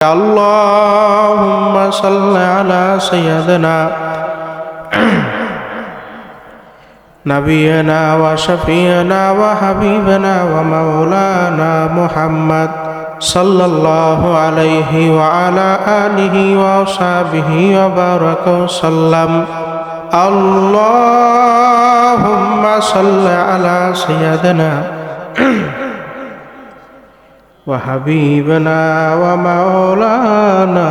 اللهم صل على سيدنا نبينا وشفينا وحبيبنا ومولانا محمد صلى الله عليه وعلى آله وصحبه وبارك وسلم. اللهم صل على سيدنا وحبيبنا ومولانا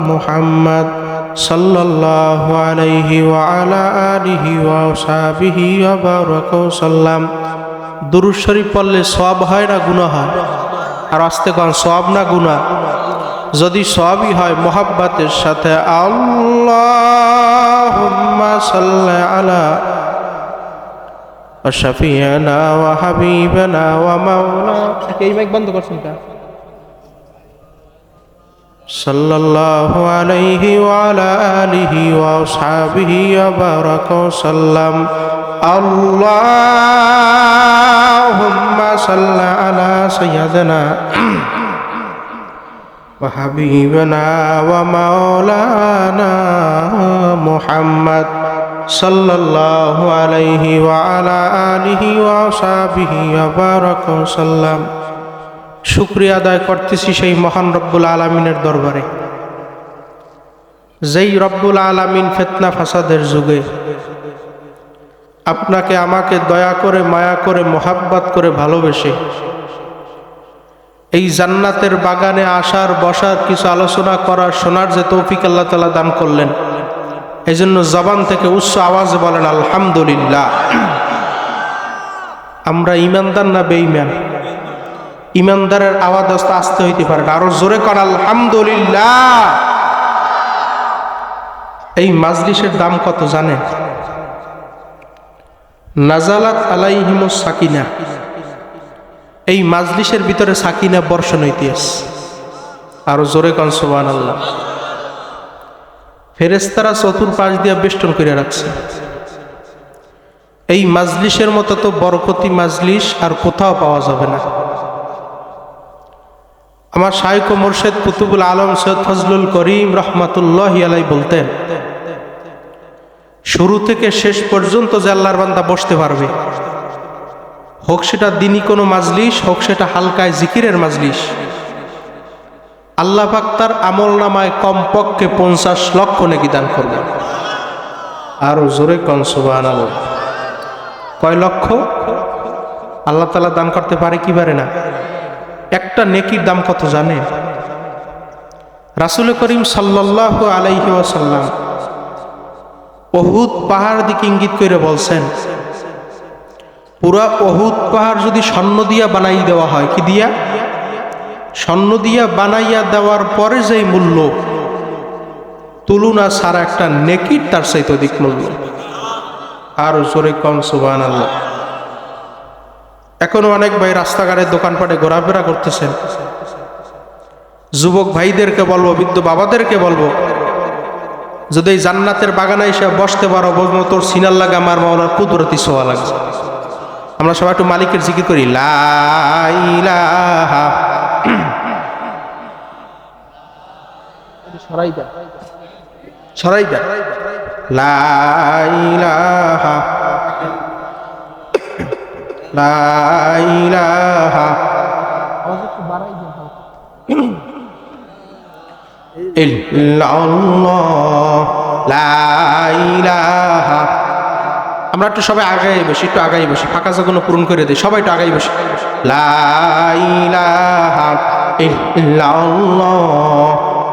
محمد صلى الله عليه وعلى آله وصحبه وبارك وسلم দুরুদ শরীফ পড়লে সব হয় না গুণা হয় আর আস্তে কন সব না গুণা যদি সবই হয় মোহাব্বতের সাথে আল্লাহ সাল্লাহ আলা وشفينا وحبيبنا ومولانا এই মাইক বন্ধ করছেন কা صلى الله عليه وعلى آله وأصحابه وبارك وسلم اللهم صل على سيدنا وحبيبنا ومولانا محمد صلى الله عليه وعلى آله وصحبه وبارك وسلم শুক্রিয়া আদায় করতেছি সেই মহান রব্বুল আলমিনের দরবারে যেই রব্বুল আলমিন ফেতনা ফাসাদের যুগে আপনাকে আমাকে দয়া করে মায়া করে মোহাব্বত করে ভালোবেসে এই জান্নাতের বাগানে আসার বসার কিছু আলোচনা করার শোনার যে তৌফিক আল্লাহ তালা দান করলেন এই জন্য জবান থেকে উচ্চ আওয়াজে বলেন, আলহামদুলিল্লাহ। আমরা ইমানদার না বেঈমান? ইমানদারের আওয়াজ আস্তে আসতে হইতে পারে না। আরও জোরে কর আলহামদুলিল্লাহ। এই মাজলিসের দাম কত জানেন? নাজালাত আলাইহিমুস সাকিনা। এই মাজলিসের ভিতরে সাকিনা বর্ষণ ইতিহাস আরও জোরে কন সোবান আল্লাহ ফেরেস্তারা চতুর্পাশ দিয়া বেষ্টন করে রাখছে। এই মাজলিসের মতো তো বরকতি মাজলিস আর কোথাও পাওয়া যাবে না। আমার শাইক ও মোর্শেদ কুতুবুল আলম সৈয়দ ফজলুল করিম রহমাতুল্লাহ আলাই বলতেন, শুরু থেকে শেষ পর্যন্ত যে আল্লাহর বান্দা বসতে পারবে, হোক সেটা দিনই কোনো মাজলিস হোক সেটা হালকায় জিকিরের মাজলিস আল্লাহ পাক তার আমল নামায় কমপক্ষে পঞ্চাশ লক্ষ নেকি দান করবে আরও জোরে কনসুবান কয় লক্ষ? আল্লাহ তালা দান করতে পারে কি পারে না? একটা নেকির দাম কত জানে? রাসুল করিম সাল্লাহ আলাইহি ওয়াসাল্লাম অহুদ পাহাড় দিকে ইঙ্গিত করে বলছেন, পুরা অহুদ পাহাড় যদি স্বর্ণ দিয়া বানাই দেওয়া হয়, কি দিয়া? স্বর্ণ দিয়া বানাইয়া দেওয়ার পরে যেই মূল্য, তুলনা সারা একটা নেকির তার সাইতে অধিক মূল্য। আর জোরে কম সুবান আল্লাহ এখনও অনেক ভাই রাস্তাঘাটের দোকানপাটে ঘোরাফেরা করতেছেন। যুবক ভাইদেরকে বলব, বৃদ্ধ বাবাদেরকে বলব, যদি জান্নাতের বাগানে এসে বসতে পারো বলব তোর সিনার লাগে আমার মাওলার কুদরতি সোয়া লাগছে আমরা সবাই একটু মালিকের জিকির করি লাইলাহা সরাই দেয় সরাই দেয় লাইলাহা লাইলাহা ইল্লাল্লাহ লাইলাহা আমরা একটু সবাই আগাই বসি একটু আগাই বসি। ফাঁকা জায়গাগুলো পূরণ করে দিই সবাই একটু আগাই বসি। লাইলাহা ইল্লাল্লাহ।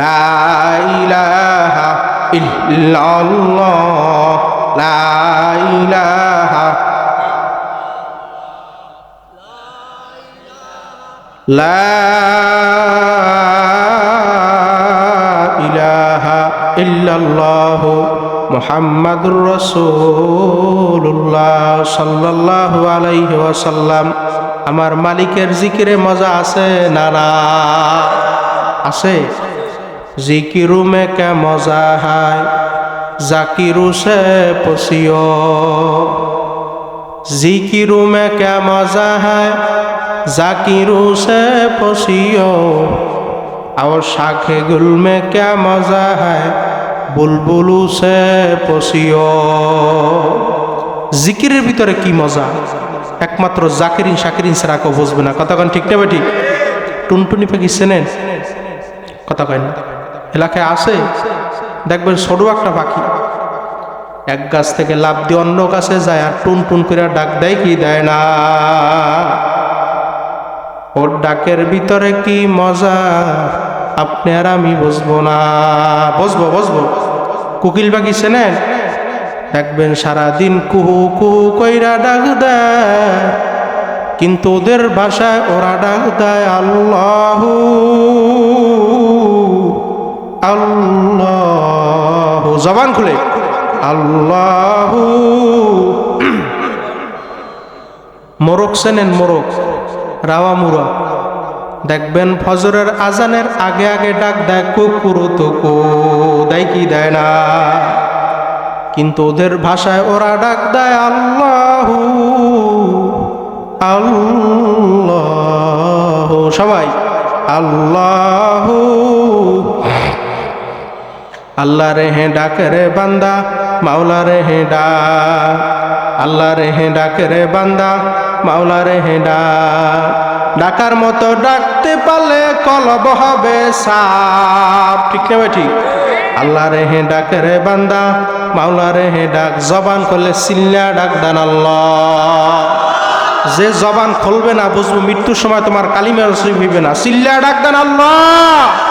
লা ইলাহা ইল্লাল্লাহ, লা ইলাহা লা ইলাহা ইল্লাল্লাহ মুহাম্মাদুর রাসূলুল্লাহ সাল্লাল্লাহু আলাইহি ওয়াসাল্লাম। আমার মালিকের জিকিরে মজা আছে না না? আছে। জিকিরু মেকে মজা হায়, জাকিরু সে পশিও। জিকিরু মেকে মজা হায়, জাকিরু সে পশিও। আর শাখে গুল মে মজা হায়, বুলবুলু সে পশিও। জিকিরের ভিতরে কি মজা? একমাত্র জাকিরিন শাকিরিন সারা কেউ বুঝবে না। কথা কন ঠিক নেবে ঠিক? টুনটুনি পাখি চেনেন? কথা কয় না। এলাকায় আছে? দেখবেন ছোট একটা পাখি। এক গাছ থেকে লাভ দিয়ে অন্য গাছে যায় আর টুন টুন করে ডাক দেয় কি দেয় না। ওর ডাকের ভিতরে কি মজা? আপনি আর আমি বসবো না। বসবো বসবো। কুকিল পাখি চেনেন দেখবেন সারাদিন কুহু কুহু কইরা ডাক দেয়। কিন্তু ওদের ভাষায় ওরা ডাক দেয় আল্লাহ। আল্লাহ, জবান খুলে। আল্লাহ। মোরক সেনেন মোরক রাওয়া মুরা দেখবেন ফজরের আজানের আগে আগে ডাক দেয়, কুকুর তো কো দেয় কি দেয় না। কিন্তু ওদের ভাষায় ওরা ডাক দেয়, আল্লাহ আল্লাহ। সবাই, আল্লাহ। আল্লাহ রে হে ডাকে রে বান্দা, মাওলা রে হে ডাক। আল্লাহ রে হে ডাকে রে বান্দা, মাওলা রে হে ডাক। ডাকার মতো ডাকতে পারলে কলব হবে সাপ। ঠিক না ঠিক? আল্লাহ রে হে ডাকে রে বান্দা, মাওলা রে হে ডাক। জবান করলে সিল্লা ডাক দান আল্লাহ। যে জবান খুলবে না, বুঝব মৃত্যুর সময় তোমার কালিমা রসিব হইবে না। সিল্লা ডাক দান আল্লাহ।